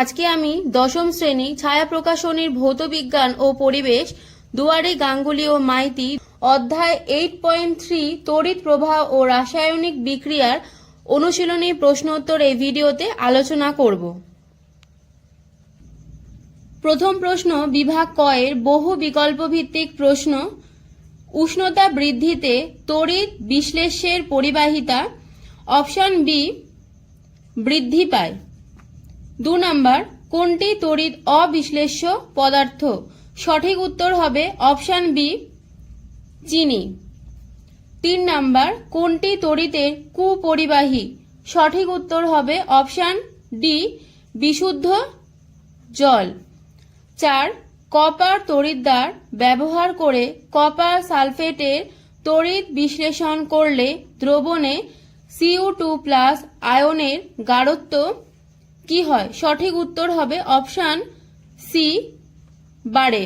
আজকে আমি দশম শ্রেণি ছায়া প্রকাশনীর ভৌত বিজ্ঞান ও পরিবেশ, দুয়ারি গাঙ্গুলি ও মাইতি, অধ্যায় এইট পয়েন্ট থ্রি তড়িৎ প্রবাহ ও রাসায়নিক বিক্রিয়ার অনুশীলনী প্রশ্নোত্তর এই ভিডিওতে আলোচনা করব। প্রথম প্রশ্ন, বিভাগ কয়ের বহু বিকল্প ভিত্তিক প্রশ্ন, উষ্ণতা বৃদ্ধিতে তড়িৎ বিশ্লেষ্যের পরিবাহিতা, অপশন বি, বৃদ্ধি পায়। দু নম্বর, কোনটি তড়িৎ অবিশ্লেষ্য পদার্থ? সঠিক উত্তর হবে অপশান বি, চিনি। তিন নাম্বার, কোনটি তড়িতের কুপরিবাহী? সঠিক উত্তর হবে অপশান ডি, বিশুদ্ধ জল। চার, কপার তড়িৎদ্বার ব্যবহার করে কপার সালফেটের তড়িৎ বিশ্লেষণ করলে দ্রবণে সিউ টু প্লাস আয়নের গাঢ়ত্ব কি হয়? সঠিক উত্তর হবে অপশান সি বাড়ে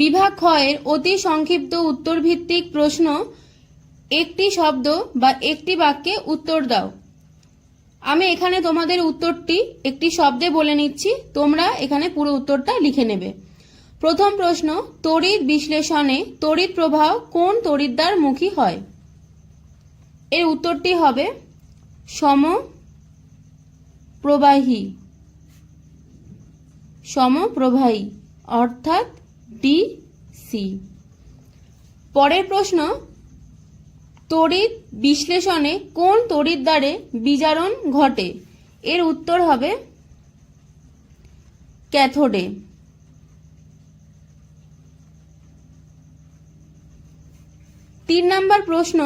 বিভাগ ক্ষয়ের অতি সংক্ষিপ্ত উত্তর ভিত্তিক প্রশ্ন, একটি শব্দ বা একটি বাক্যে উত্তর দাও। আমি এখানে তোমাদের উত্তরটি একটি শব্দে বলে নিচ্ছি, তোমরা এখানে পুরো উত্তরটা লিখে নেবে। প্রথম প্রশ্ন, তড়িৎ বিশ্লেষণে তড়িৎ প্রবাহ কোন তড়িৎদ্বার মুখী হয়? এর উত্তরটি হবে সম প্রবাহী সমপ্রবাহী অর্থাৎ ডিসি। পরের প্রশ্ন, তড়িৎ বিশ্লেষণে কোন তড়িৎদ্বারে বিজারণ ঘটে? এর উত্তর হবে ক্যাথোডে। তিন নম্বর প্রশ্ন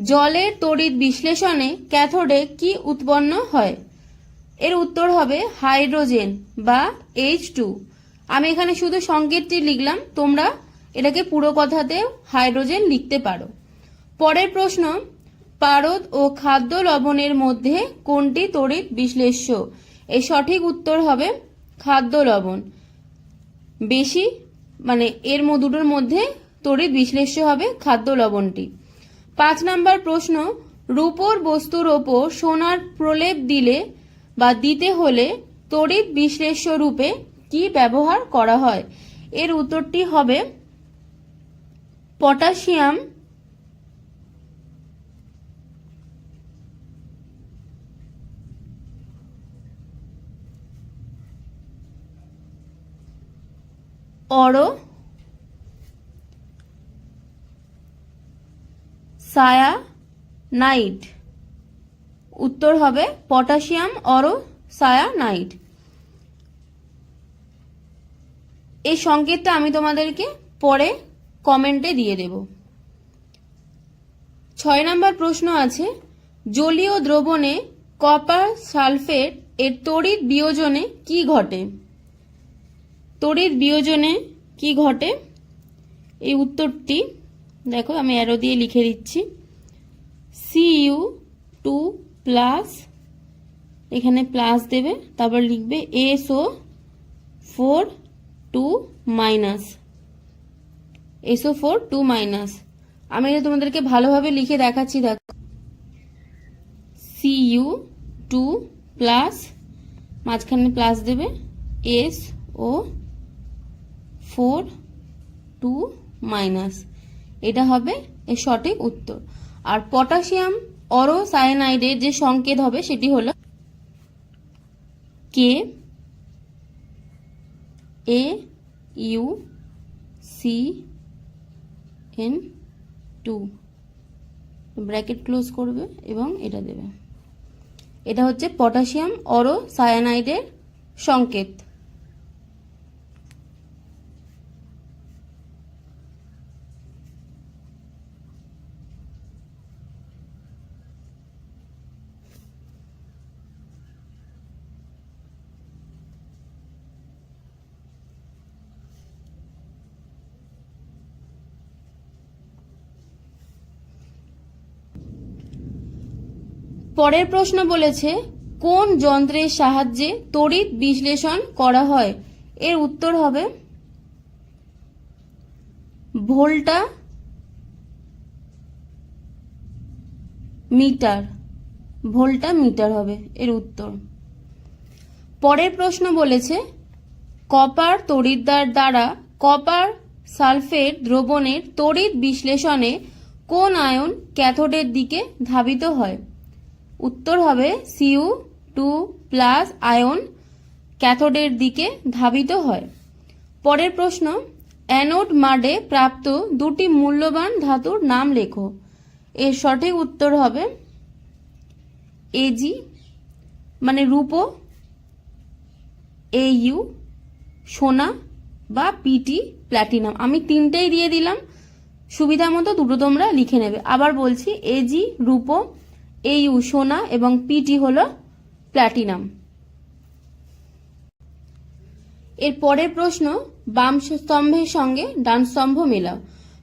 জলের তড়িৎ বিশ্লেষণে ক্যাথোডে কি উৎপন্ন হয়? এর উত্তর হবে হাইড্রোজেন বা এইচ টু। আমি এখানে শুধু সংকেতটি লিখলাম, তোমরা এটাকে পুরো কথাতে হাইড্রোজেন লিখতে পারো। পরের প্রশ্ন, পারদ ও খাদ্য লবণের মধ্যে কোনটি তড়িৎ বিশ্লেষ্য? এর সঠিক উত্তর হবে খাদ্য লবণ। বেশি মানে এর দুটোর মধ্যে তড়িৎ বিশ্লেষ্য হবে খাদ্য লবণটি। পাঁচ নাম্বার প্রশ্ন, রূপোর বস্তুর ওপর সোনার প্রলেপ দিলে বা দিতে হলে তড়িৎ বিশ্লেষ্য রূপে কি ব্যবহার করা হয়? এর উত্তরটি হবে পটাশিয়াম, অরো সায়ানাইড উত্তর হবে পটাশিয়াম অরো সায়ানাইড এই সংকেতটা আমি তোমাদেরকে পরে কমেন্টে দিয়ে দেব। ছয় নম্বর প্রশ্ন আছে, জলীয় দ্রবণে কপার সালফেট এর তড়িৎ বিয়োজনে কি ঘটে? তড়িৎ বিয়োজনে কি ঘটে? এই উত্তরটি দেখো, আমি অ্যারো দিয়ে লিখে দিচ্ছি। সিইউ টু প্লাস এখানে প্লাস দেবে, তারপর লিখবে S O four two minus S O four two minus আমি এটা তোমাদেরকে ভালোভাবে লিখে দেখাচ্ছি, দেখো। সিইউ টু প্লাস মাঝখানে প্লাস দেবে। S O four two minus এটা হবে এর সঠিক উত্তর। আর পটাশিয়াম অরো সায়ানাইডের যে সংকেত হবে সেটি হলো K A U C N two bracket close করবে এবং এটা দেবে। এটা হচ্ছে পটাশিয়াম অরো সায়ানাইডের সংকেত। পরের প্রশ্ন বলেছে, কোন যন্ত্রের সাহায্যে তড়িৎ বিশ্লেষণ করা হয়? এর উত্তর হবে ভোল্টা মিটার। ভোল্টা মিটার হবে, এর উত্তর। পরের প্রশ্ন বলেছে, কপার তড়িৎদ্বার দ্বারা কপার সালফেট দ্রবণের তড়িৎ বিশ্লেষণে কোন আয়ন ক্যাথোডের দিকে ধাবিত হয়? উত্তর হবে C U two plus ion ক্যাথোডের দিকে ধাবিত হয়। পরের প্রশ্ন অ্যানোড মাডে প্রাপ্ত দুটি মূল্যবান ধাতুর নাম লেখো। এর সঠিক উত্তর হবে এজি মানে রূপো এ ইউ সোনা বা পিটি প্ল্যাটিনাম আমি তিনটেই দিয়ে দিলাম। সুবিধা মতো দুটো তোমরা লিখে নেবে। আবার বলছি এজি রূপো এ ইউ সোনা এবং পিটি হল প্ল্যাটিনাম এর পরের প্রশ্ন, বাম স্তম্ভের সঙ্গে ডান স্তম্ভ মেলাও।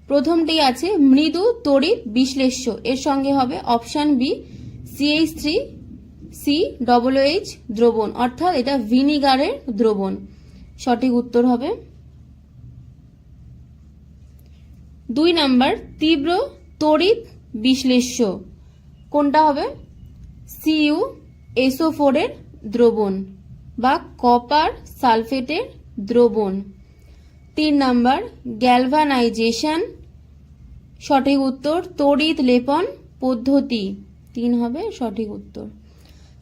প্রথমটি আছে মৃদু, তড়িৎ, বিশ্লেষ্য। এর সঙ্গে হবে option B C H three C double H দ্রবণ। অর্থাৎ এটা ভিনিগারের দ্রবণ। সঠিক উত্তর হবে দুই নাম্বার, তীব্র, তড়িৎ, বিশ্লেষ্য। কোনটা হবে? সিইউ এসও ফোরের দ্রবণ বা কপার সালফেটের দ্রবণ। তিন নাম্বার গ্যালভানাইজেশন সঠিক উত্তর, তড়িৎ লেপন পদ্ধতি। তিন হবে সঠিক উত্তর।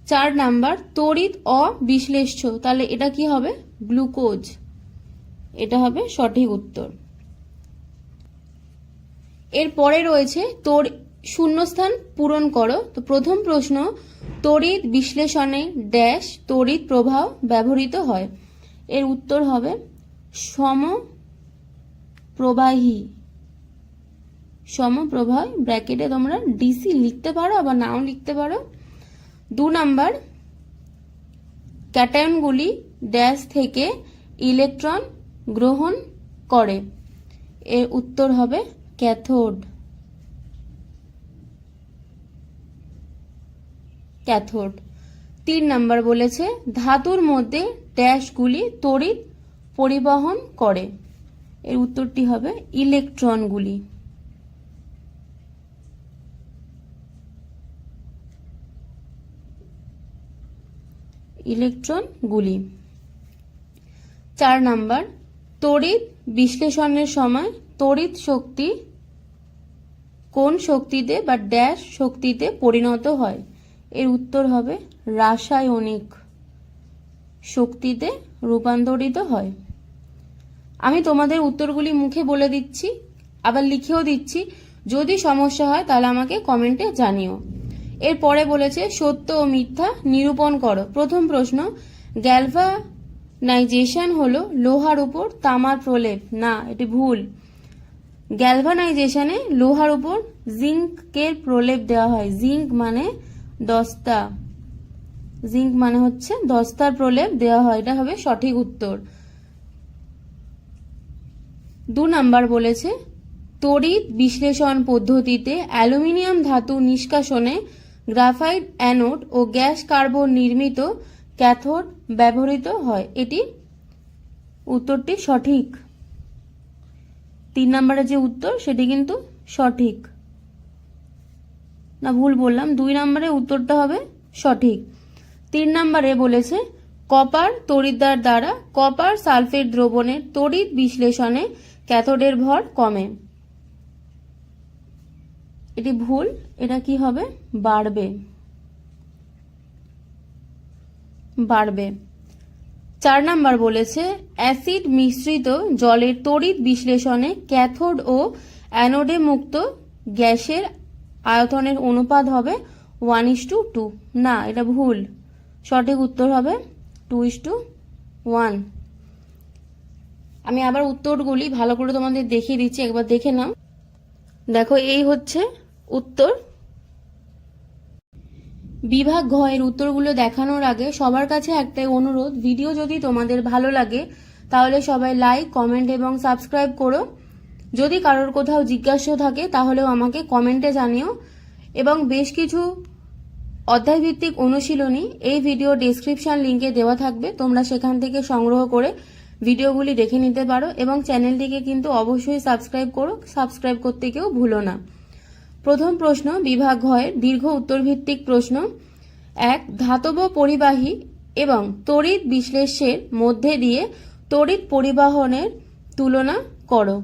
চার নাম্বার, তড়িৎ অবিশ্লেষ্য, তাহলে এটা কি হবে? গ্লুকোজ। এটা হবে সঠিক উত্তর। এরপরে রয়েছে তোর শূন্যস্থান পূরণ করো। তো প্রথম প্রশ্ন, তড়িৎ বিশ্লেষণে ড্যাশ তড়িৎ প্রবাহ ব্যবহৃত হয়? এর উত্তর হবে সম প্রবাহী সমপ্রবাহ ব্র্যাকেটে তোমরা ডিসি লিখতে পারো, আবার নাও লিখতে পারো। দু নাম্বার, ক্যাটায়নগুলি ড্যাশ থেকে ইলেকট্রন গ্রহণ করে। এর উত্তর হবে ক্যাথোড। ক্যাথোড। তিন নাম্বার বলেছে, ধাতুর মধ্যে ড্যাশগুলি তড়িৎ পরিবহন করে। এর উত্তরটি হবে ইলেকট্রনগুলি। ইলেকট্রনগুলি। চার নাম্বার, তড়িৎ বিশ্লেষণের সময় তড়িৎ শক্তি কোন শক্তিতে বা ড্যাশ শক্তিতে পরিণত হয়? এর উত্তর হবে রাসায়নিক শক্তিতে রূপান্তরিত হয়। আমি তোমাদের উত্তরগুলি মুখে বলে দিচ্ছি, আবার লিখেও দিচ্ছি। যদি সমস্যা হয় তাহলে আমাকে কমেন্টে জানিও। এরপরে বলেছে, সত্য ও মিথ্যা নিরূপণ করো। প্রথম প্রশ্ন গ্যালভানাইজেশন হলো লোহার উপর তামার প্রলেপ। না, এটি ভুল। গ্যালভানাইজেশনে লোহার উপর জিঙ্কের প্রলেপ দেওয়া হয়। জিঙ্ক মানে দস্তা জিঙ্ক মানে হচ্ছে দস্তার প্রলেপ দেওয়া হয়। এটা হবে সঠিক উত্তর। দু নাম্বার বলেছে তড়িৎ বিশ্লেষণ পদ্ধতিতে অ্যালুমিনিয়াম ধাতু নিষ্কাশনে গ্রাফাইট অ্যানোড ও গ্যাস কার্বন নির্মিত ক্যাথোড ব্যবহৃত হয়। এটি উত্তরটি সঠিক। তিন নম্বরের যে উত্তর, সেটি কিন্তু সঠিক। না, ভুল বললাম। দুই নম্বরে উত্তরটা হবে সঠিক। তিন নম্বরে বলেছে, কপার তড়িৎদ্বার দ্বারা কপার সালফেট দ্রবণের তড়িৎ বিশ্লেষণে ক্যাথোডের ভর কমে। এটি ভুল। এটা কি হবে? বাড়বে। বাড়বে। চার নাম্বার বলেছে, অ্যাসিড মিশ্রিত জলের তড়িৎ বিশ্লেষণে ক্যাথোড ও অ্যানোডে মুক্ত গ্যাসের আয়তনের অনুপাত হবে ওয়ান ইস টু টু না, এটা ভুল। সঠিক উত্তর হবে টু ইস টু ওয়ান আমি আবার উত্তরগুলি ভালো করে তোমাদের দেখিয়ে দিচ্ছি, একবার দেখে নাও। দেখো, এই হচ্ছে উত্তর। বিভাগ ঘ এর উত্তরগুলো দেখানোর আগে সবার কাছে একটাই অনুরোধ, ভিডিও যদি তোমাদের ভালো লাগে, তাহলে সবাই লাইক কমেন্ট এবং সাবস্ক্রাইব করো। যদি কারোর কোথাও জিজ্ঞাসা থাকে, তাহলেও আমাকে কমেন্টে জানিও। এবং বেশ কিছু অধ্যায়ভিত্তিক অনুশীলনী এই ভিডিও ডেসক্রিপশন লিঙ্কে দেওয়া থাকবে। তোমরা সেখান থেকে সংগ্রহ করে ভিডিওগুলি দেখে নিতে পারো এবং চ্যানেলটিকে কিন্তু অবশ্যই সাবস্ক্রাইব করো। সাবস্ক্রাইব করতে কেউ ভুলো না। প্রথম প্রশ্ন, বিভাগ ঘয়ের দীর্ঘ উত্তরভিত্তিক প্রশ্ন। এক, ধাতব পরিবাহী এবং তড়িৎ বিশ্লেষ্যের মধ্যে দিয়ে তড়িৎ পরিবহনের তুলনা করো।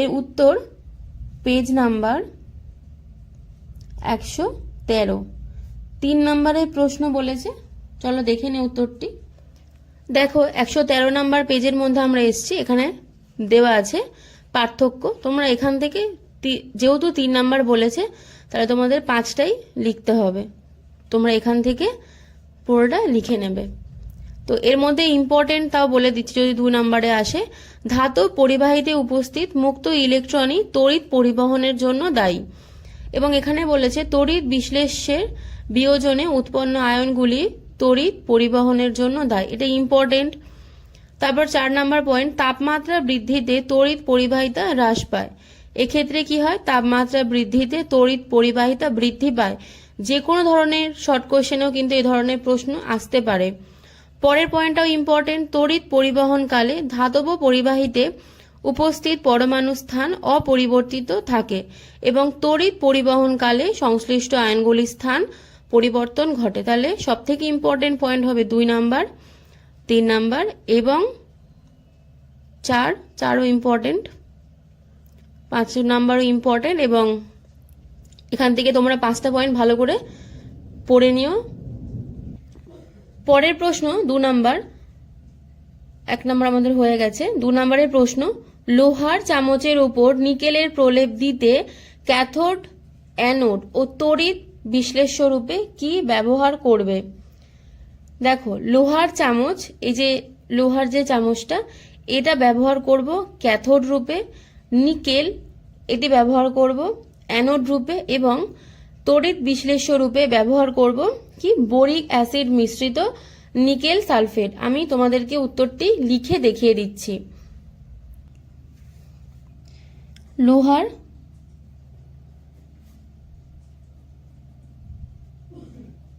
এর উত্তর পেজ নাম্বার একশো তেরো। তিন নম্বরের প্রশ্ন বলেছে। চলো দেখে নে উত্তরটি। দেখো, একশো তেরো নাম্বার পেজের মধ্যে আমরা এসছি। এখানে দেওয়া আছে পার্থক্য। তোমরা এখান থেকে যেহেতু তিন নাম্বার বলেছে, তাহলে তোমাদের পাঁচটাই লিখতে হবে। তোমরা এখান থেকে পুরোটা লিখে নেবে। তো এর মধ্যে ইম্পর্টেন্ট তাও বলে দিচ্ছি, যদি দু নম্বরে আসে, ধাতব পরিবাহিতে উপস্থিত মুক্ত ইলেকট্রনই তড়িৎ পরিবহনের জন্য দায়ী। এবং এখানে বলেছে, তড়িৎ বিশ্লেষ্যের বিয়োজনে উৎপন্ন আয়নগুলি তড়িৎ পরিবহনের জন্য দায়ী। এটা ইম্পর্টেন্ট তারপর চার নাম্বার পয়েন্ট তাপমাত্রা বৃদ্ধিতে তড়িৎ পরিবাহিতা হ্রাস পায়। এক্ষেত্রে কি হয়? তাপমাত্রা বৃদ্ধিতে তড়িৎ পরিবাহিতা বৃদ্ধি পায়। যে কোনো ধরনের শর্ট কোশ্চেনেও কিন্তু এই ধরনের প্রশ্ন আসতে পারে। পরের পয়েন্টটাও ইম্পর্টেন্ট তড়িৎ পরিবহনকালে ধাতব পরিবাহীতে উপস্থিত পরমাণু স্থান অপরিবর্তিত থাকে এবং তড়িৎ পরিবহনকালে সংশ্লিষ্ট আয়নগুলির স্থান পরিবর্তন ঘটে। তাহলে সব থেকে ইম্পর্টেন্ট পয়েন্ট হবে দুই নাম্বার, তিন নাম্বার এবং চার, চারও ইম্পর্টেন্ট পাঁচ নাম্বারও ইম্পর্টেন্ট এবং এখান থেকে তোমরা পাঁচটা পয়েন্ট ভালো করে পড়ে নিও। পরের প্রশ্ন, দু নাম্বার। এক নাম্বার আমাদের হয়ে গেছে। দু নাম্বারের প্রশ্ন, লোহার চামচের উপর নিকেলের প্রলেপ দিতে ক্যাথোড অ্যানোড ও তড়িৎ বিশ্লেষ্য রূপে কি ব্যবহার করবে? দেখো, লোহার চামচ, এই যে লোহার যে চামচটা, এটা ব্যবহার করব ক্যাথোড রূপে, নিকেল এটি ব্যবহার করব অ্যানোড রূপে এবং তড়িৎ বিশ্লেষ্য রূপে ব্যবহার করব কি? বোরিক অ্যাসিড মিশ্রিত নিকেল সালফেট। আমি তোমাদেরকে উত্তরটি লিখে দেখিয়ে দিচ্ছি। লোহার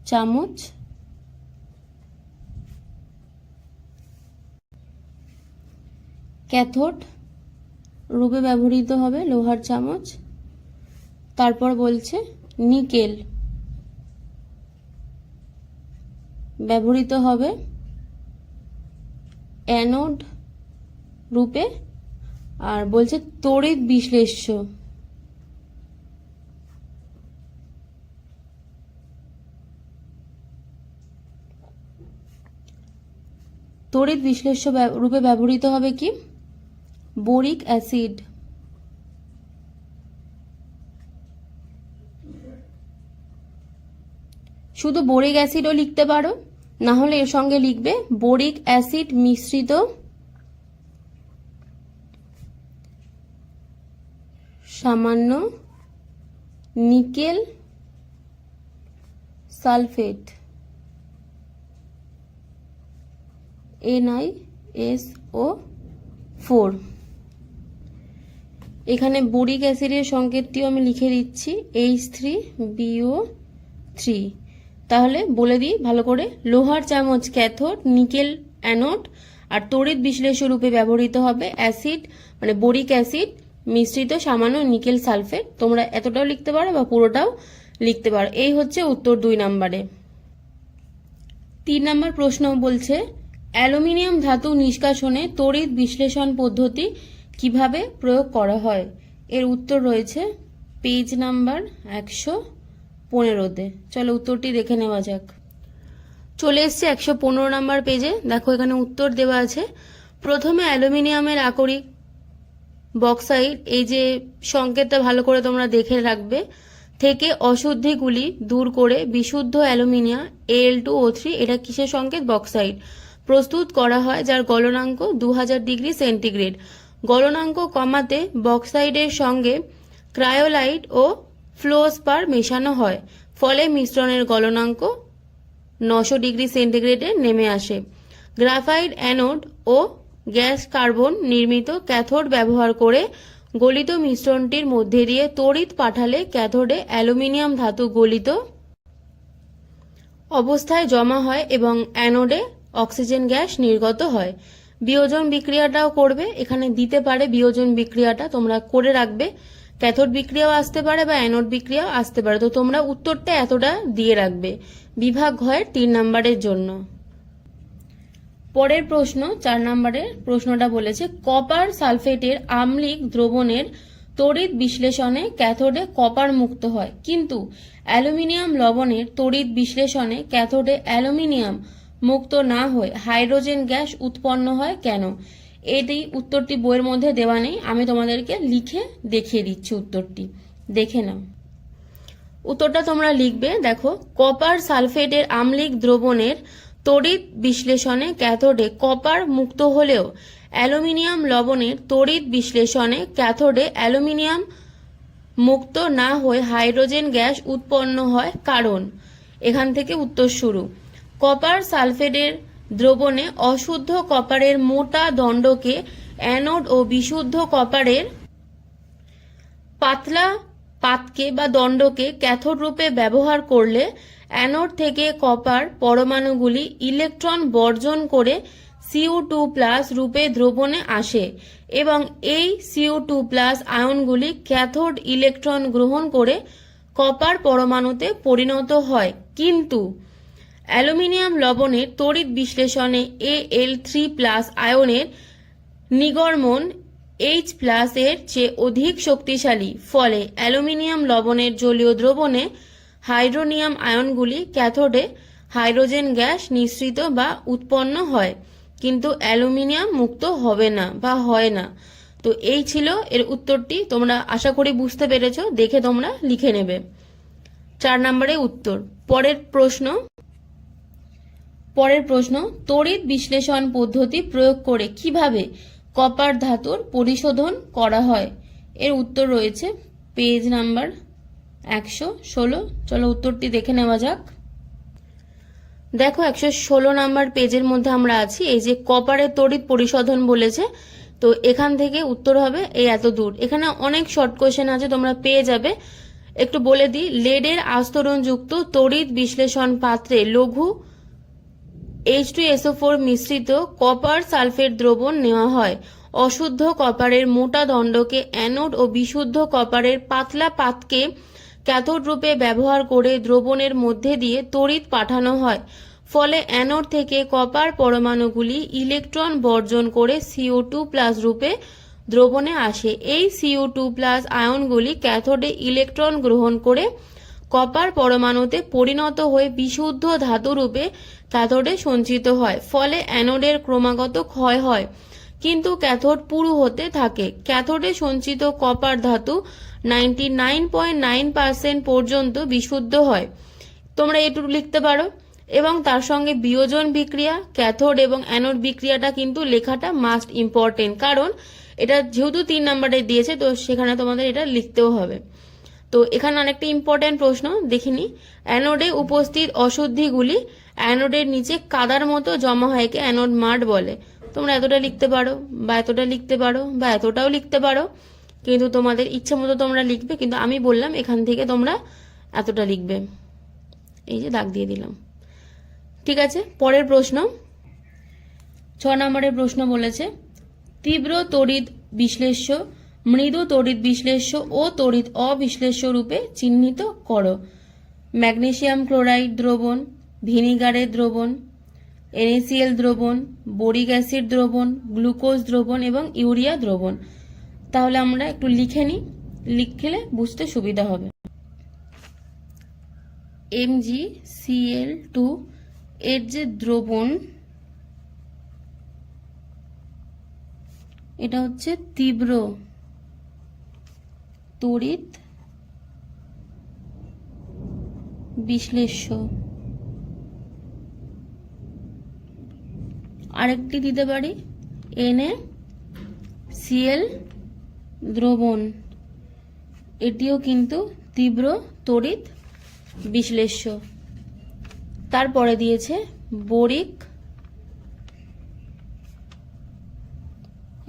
চামচ ক্যাথোড রূপে ব্যবহৃত হবে লোহার চামচ। তারপর বলছে নিকেল। ব্যবহৃত হবে অ্যানোড রূপে, আর বলছে তড়িৎ বিশ্লেষ্য। তড়িৎ বিশ্লেষ্য রূপে ব্যবহৃত হবে কি? Boric acid. শুধু বোরিক অ্যাসিডও লিখতে পারো। না হলে এর সঙ্গে লিখবে বোরিক অ্যাসিড মিশ্রিত সামান্য nickel sulphate. N I S O four. এখানে বোরিক অ্যাসিডের সংকেতটিও আমি লিখে দিচ্ছি, এইচ থ্রি বিও থ্রি। তাহলে বলে দিই, ভালো করে। লোহার চামচ ক্যাথোড, নিকেল অ্যানোড আর তড়িৎ বিশ্লেষ্য রূপে ব্যবহৃত হবে অ্যাসিড মানে বোরিক অ্যাসিড মিশ্রিত সামান্য নিকেল সালফেট। তোমরা এতটাও লিখতে পারো বা পুরোটাও লিখতে পারো। এই হচ্ছে উত্তর দুই নম্বরে। তিন নম্বর প্রশ্ন বলছে, অ্যালুমিনিয়াম ধাতু নিষ্কাশনে তড়িৎ বিশ্লেষণ পদ্ধতি কীভাবে প্রয়োগ করা হয়? এর উত্তর রয়েছে, পেজ নাম্বার একশো পনেরোতে। চলো উত্তরটি দেখে নেওয়া যাক। চলে এসছে একশো পনেরো নম্বর পেজে দেখো এখানে উত্তর দেওয়া আছে। প্রথমে অ্যালুমিনিয়ামের আকরিক বক্সাইড এই যে সংকেতটা ভালো করে তোমরা দেখে রাখবে, থেকে অশুদ্ধিগুলি দূর করে বিশুদ্ধ অ্যালুমিনিয়া এল টু ও থ্রি এটা কিসের সংকেত? বক্সাইড প্রস্তুত করা হয় যার গলনাঙ্ক দু হাজার ডিগ্রি সেন্টিগ্রেড। গলনাঙ্ক কমাতে বক্সাইডের সঙ্গে ক্রায়োলাইট ও ফ্লোস্পার মেশানো হয়। ফলে মিশ্রণের গলনাঙ্ক নশো ডিগ্রি সেন্টিগ্রেডে নেমে আসে। গ্রাফাইট অ্যানোড ও গ্যাস কার্বন নির্মিত ক্যাথোড ব্যবহার করে গলিত মিশ্রণটির মধ্যে দিয়ে তড়িৎ পাঠালে ক্যাথোডে অ্যালুমিনিয়াম ধাতু গলিত অবস্থায় জমা হয় এবং অ্যানোডে অক্সিজেন গ্যাস নির্গত হয়। বিয়োজন বিক্রিয়াটাও করবে। এখানে দিতে পারে বিয়োজন বিক্রিয়াটা তোমরা করে রাখবে। ক্যাথোড বিক্রিয়াও আসতে পারে বা অ্যানোড বিক্রিয়াও আসতে পারে। তো তোমরা উত্তরটা এতটা দিয়ে রাখবে বিভাগ হয় তিন নাম্বারের জন্য। পরের প্রশ্ন, চার নম্বরের প্রশ্নটা বলেছে, কপার সালফেটের আম্লিক দ্রবণের তড়িৎ বিশ্লেষণে ক্যাথোডে কপার মুক্ত হয়। কিন্তু অ্যালুমিনিয়াম লবণের তড়িৎ বিশ্লেষণে ক্যাথোডে অ্যালুমিনিয়াম মুক্ত না হয়ে, হাইড্রোজেন গ্যাস উৎপন্ন হয় কেন? এটি উত্তরটি বইয়ের মধ্যে দেওয়া নেই। আমি তোমাদেরকে লিখে দেখিয়ে দিচ্ছি উত্তরটি। দেখে নাও। উত্তরটা তোমরা লিখবে, দেখো, কপার সালফেটের আম্লিক দ্রবণের তড়িৎ বিশ্লেষণে ক্যাথোডে কপার মুক্ত হলেও অ্যালুমিনিয়াম লবণের তড়িৎ বিশ্লেষণে ক্যাথোডে অ্যালুমিনিয়াম মুক্ত না হয়ে হাইড্রোজেন গ্যাস উৎপন্ন হয়। কারণ, এখান থেকে উত্তর শুরু। কপার সালফেটের দ্রবণে অশুদ্ধ কপারের মোটা দণ্ডকে অ্যানোড ও বিশুদ্ধ কপারের পাতলা পাতকে বা দণ্ডকে ক্যাথোড রূপে ব্যবহার করলে অ্যানোড থেকে কপার পরমাণুগুলি ইলেকট্রন বর্জন করে সিউ টু প্লাস রূপে দ্রবণে আসে এবং এই সিউ টু প্লাস আয়নগুলি ক্যাথোড ইলেকট্রন গ্রহণ করে কপার পরমাণুতে পরিণত হয়। কিন্তু অ্যালুমিনিয়াম লবণের তড়িৎ বিশ্লেষণে এ এল থ্রি প্লাস আয়নের নিগর্মন এইচ প্লাস এর চেয়ে অধিক শক্তিশালী। ফলে অ্যালুমিনিয়াম লবণের জলীয় দ্রবণে হাইড্রোনিয়াম আয়নগুলি ক্যাথোডে হাইড্রোজেন গ্যাস নিঃসৃত বা উৎপন্ন হয়। কিন্তু অ্যালুমিনিয়াম মুক্ত হবে না বা হয় না। তো এই ছিল এর উত্তরটি। তোমরা আশা করি বুঝতে পেরেছ। দেখে তোমরা লিখে নেবে। চার নম্বরে উত্তর। পরের প্রশ্ন পরের প্রশ্ন, তড়িৎ বিশ্লেষণ পদ্ধতি প্রয়োগ করে কীভাবে কপার ধাতুর পরিশোধন করা হয়? এর উত্তর রয়েছে পেজ নাম্বার একশো ষোলো। চলো উত্তরটি দেখে নেওয়া যাক। দেখো, একশো ষোলো নাম্বার পেজের মধ্যে আমরা আছি। এই যে কপারের তড়িৎ পরিশোধন বলেছে, তো এখান থেকে উত্তর হবে এই এত দূর। এখানে অনেক শর্ট কোয়েশ্চেন আছে, তোমরা পেয়ে যাবে। একটু বলে দিই, লেডের আস্তরণযুক্ত তড়িৎ বিশ্লেষণ পাত্রে লঘু H two S O four মিশ্রিত কপার সালফেট দ্রবণ নেওয়া হয়। অশুদ্ধ কপারের মোটা দণ্ডকে অ্যানোড ও বিশুদ্ধ কপারের পাতলা পাতকে ক্যাথোড রূপে ব্যবহার করে দ্রবণের মধ্যে দিয়ে তড়িৎ পাঠানো হয়। ফলে অ্যানোড থেকে কপার পরমাণুগুলি ইলেকট্রন বর্জন করে সিও টু প্লাস রূপে দ্রবণে আসে। এই সিও টু প্লাস আয়নগুলি ক্যাথোডে ইলেকট্রন গ্রহণ করে কপার পরমাণুতে পরিণত হয়ে বিশুদ্ধ ধাতুরূপে ক্যাথোডে সঞ্চিত হয়, ফলে অ্যানোডের ক্রমাগত ক্ষয় হয়। কিন্তু ক্যাথোড পুরু হতে থাকে। ক্যাথোডে সঞ্চিত কপার ধাতু ninety nine point nine percent পর্যন্ত বিশুদ্ধ হয়। তোমরা এটুকু লিখতে পারো। এবং তার সঙ্গে বিয়োজন বিক্রিয়া, ক্যাথোড এবং অ্যানোড বিক্রিয়াটা কিন্তু লেখাটা মাস্ট ইম্পর্টেন্ট কারণ এটা যেহেতু তিন নাম্বারে দিয়েছে, তো সেখানে তোমাদের এটা লিখতেও হবে। তো এখানে অনেকটা ইম্পর্টেন্ট প্রশ্ন, দেখিনি। অ্যানোডে উপস্থিত অশুদ্ধিগুলি অ্যানোডের নিচে কাদার মতো জমা হয় একে অ্যানোড মাড বলে। তোমরা এতটা লিখতে পারো বা এতটা লিখতে পারো বা এতটাও লিখতে পারো, কিন্তু তোমাদের ইচ্ছে মতো তোমরা লিখবে, কিন্তু আমি বললাম এখান থেকে তোমরা এতটা লিখবে। এই যে দাগ দিয়ে দিলাম। ঠিক আছে, পরের প্রশ্ন। ছ নম্বরের প্রশ্ন বলেছে, তীব্র তড়িৎ বিশ্লেষ্য মৃদু তড়িৎ বিশ্লেষ্য ও তড়িৎ অবিশ্লেষ্য রূপে চিহ্নিত করো। ম্যাগনেশিয়াম ক্লোরাইড দ্রবণ, ভিনিগারের দ্রবণ, এনএসিএল দ্রবণ, বোরিক অ্যাসিড দ্রবণ, গ্লুকোজ দ্রবণ এবং ইউরিয়া দ্রবণ। তাহলে আমরা একটু লিখে নিই। লিখলে বুঝতে সুবিধা হবে। এম জি সিএল টু এর যে দ্রবণ, এটা হচ্ছে তীব্র তড়িৎ বিশ্লেষ্য। আরেকটি দিতে পারি? এনে সিএল দ্রবণ। এটিও কিন্তু তীব্র তড়িৎ বিশ্লেষ্য। তারপরে দিয়েছে বরিক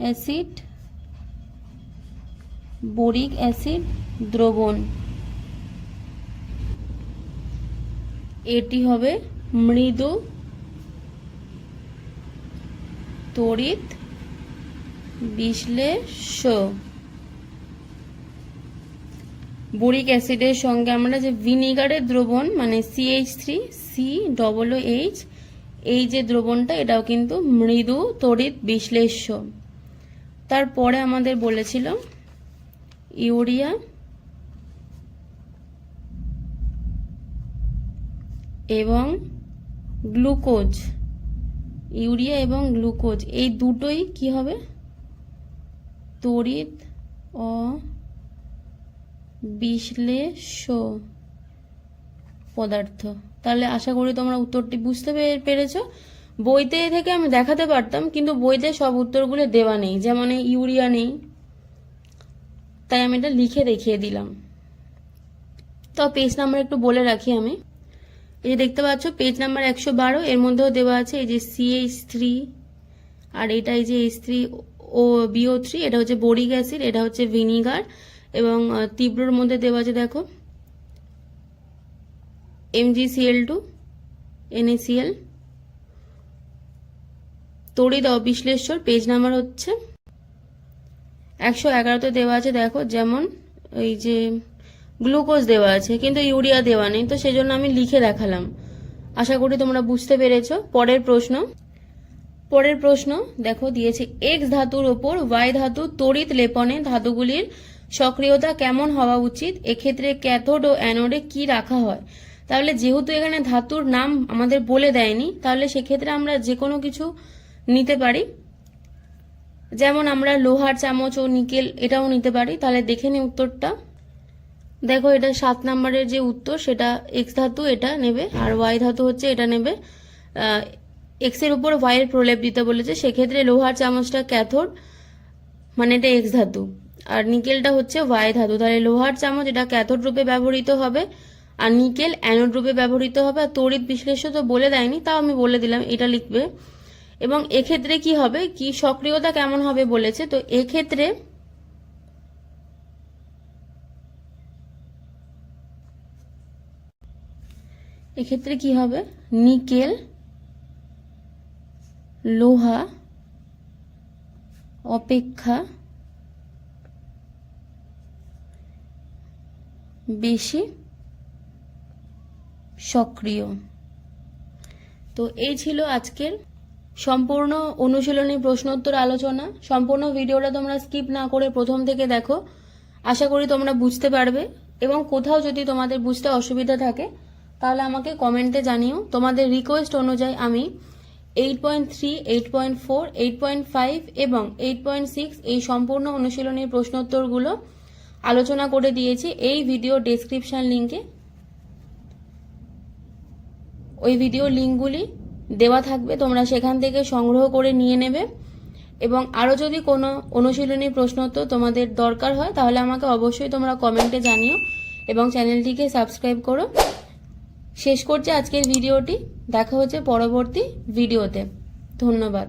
অ্যাসিড বোরিক অ্যাসিড দ্রবণ। এটি হবে মৃদু তড়িৎ বিশ্লেষ্য। বোরিক অ্যাসিডের সঙ্গে আমরা যে ভিনিগারের দ্রবণ মানে C H three C double H এই যে দ্রবণটা, এটাও কিন্তু মৃদু তড়িৎ বিশ্লেষ্য। তারপরে আমাদের বলেছিল ইউরিয়া, এবং গ্লুকোজ, ইউরিয়া এবং গ্লুকোজ। এই দুটোই কি হবে? তড়িৎ ও বিশ্লেষ পদার্থ। তাহলে আশা করি তোমরা উত্তরটি বুঝতে পেরেছ। বইতে থেকে আমি দেখাতে পারতাম, কিন্তু বইতে সব উত্তরগুলো দেওয়া নেই, যেমন ইউরিয়া নেই। তাই আমি এটা লিখে দেখিয়ে দিলাম। তো পেজ নাম্বার একটু বলে রাখি আমি। এই যে দেখতে পাচ্ছ পেজ নাম্বার একশো বারো, এর মধ্যেও দেওয়া আছে এই যে সিএইচ থ্রি আর এটা এই যে H three O B O three এটা হচ্ছে বোরিক অ্যাসিড এটা হচ্ছে ভিনিগার এবং তীব্রর মধ্যে দেওয়া আছে দেখো। এমজিসিএল টু এনএসিএল তড়িৎ অবিশ্লেষর পেজ নাম্বার হচ্ছে একশো এগারোতে দেওয়া আছে, দেখো, যেমন এই যে গ্লুকোজ দেওয়া আছে, কিন্তু ইউরিয়া দেওয়া নেই, তো সেজন্য আমি লিখে দেখালাম। আশা করি তোমরা বুঝতে পেরেছ। পরের প্রশ্ন পরের প্রশ্ন, দেখো, দিয়েছে এক্স ধাতুর ওপর ওয়াই ধাতু তড়িৎ লেপনে ধাতুগুলির সক্রিয়তা কেমন হওয়া উচিত? এক্ষেত্রে ক্যাথোড ও অ্যানোডে কি রাখা হয়? তাহলে যেহেতু এখানে ধাতুর নাম আমাদের বলে দেয়নি, তাহলে সেক্ষেত্রে আমরা যে কোনো কিছু নিতে পারি। যেমন আমরা লোহার চামচ ও নিকেল এটাও নিতে পারি। তাহলে দেখে নি উত্তরটা। দেখো, এটা সাত নম্বরের যে উত্তর, সেটা এক্স ধাতু, এটা নেবে। আর ওয়াই ধাতু হচ্ছে, এটা নেবে। এক্সের উপর ওয়াই এর প্রলেপ দিতে বলেছে। সেক্ষেত্রে লোহার চামচটা ক্যাথোড মানে এটা এক্স ধাতু। আর নিকেলটা হচ্ছে ওয়াই ধাতু। তাহলে লোহার চামচ, এটা ক্যাথোড রূপে ব্যবহৃত হবে। আর নিকেল অ্যানোড রূপে ব্যবহৃত হবে। আর তড়িৎ বিশ্লেষ্য তো বলে দেয়নি, তাও আমি বলে দিলাম, এটা লিখবে। এবং এক্ষেত্রে কি হবে? কি সক্রিয়তা কেমন হবে বলেছে? তো এক্ষেত্রে এক্ষেত্রে কি হবে? নিকেল, লোহা, অপেক্ষা বেশি সক্রিয়। তো এই ছিল আজকের সম্পূর্ণ অনুশীলনী প্রশ্নোত্তর আলোচনা। সম্পূর্ণ ভিডিওটা তোমরা স্কিপ না করে প্রথম থেকে দেখো। আশা করি তোমরা বুঝতে পারবে এবং কোথাও যদি তোমাদের বুঝতে অসুবিধা থাকে, তাহলে আমাকে কমেন্টে জানিও। তোমাদের রিকোয়েস্ট অনুযায়ী আমি eight point three eight point four eight point five এবং এইট পয়েন্ট সিক্স এই সম্পূর্ণ অনুশীলনীর প্রশ্নোত্তরগুলো আলোচনা করে দিয়েছি। এই ভিডিও ডেসক্রিপশন লিঙ্কে ওই ভিডিও লিঙ্কগুলি দেওয়া থাকবে, তোমরা সেখান থেকে সংগ্রহ করে নিয়ে নেবে। এবং আরও যদি কোনো অনুশীলনী প্রশ্নোত্তর তোমাদের দরকার হয়, তাহলে আমাকে অবশ্যই তোমরা কমেন্টে জানিও এবং চ্যানেলটিকে সাবস্ক্রাইব করো। শেষ করছে আজকের ভিডিওটি, দেখা হচ্ছে পরবর্তী ভিডিওতে। ধন্যবাদ।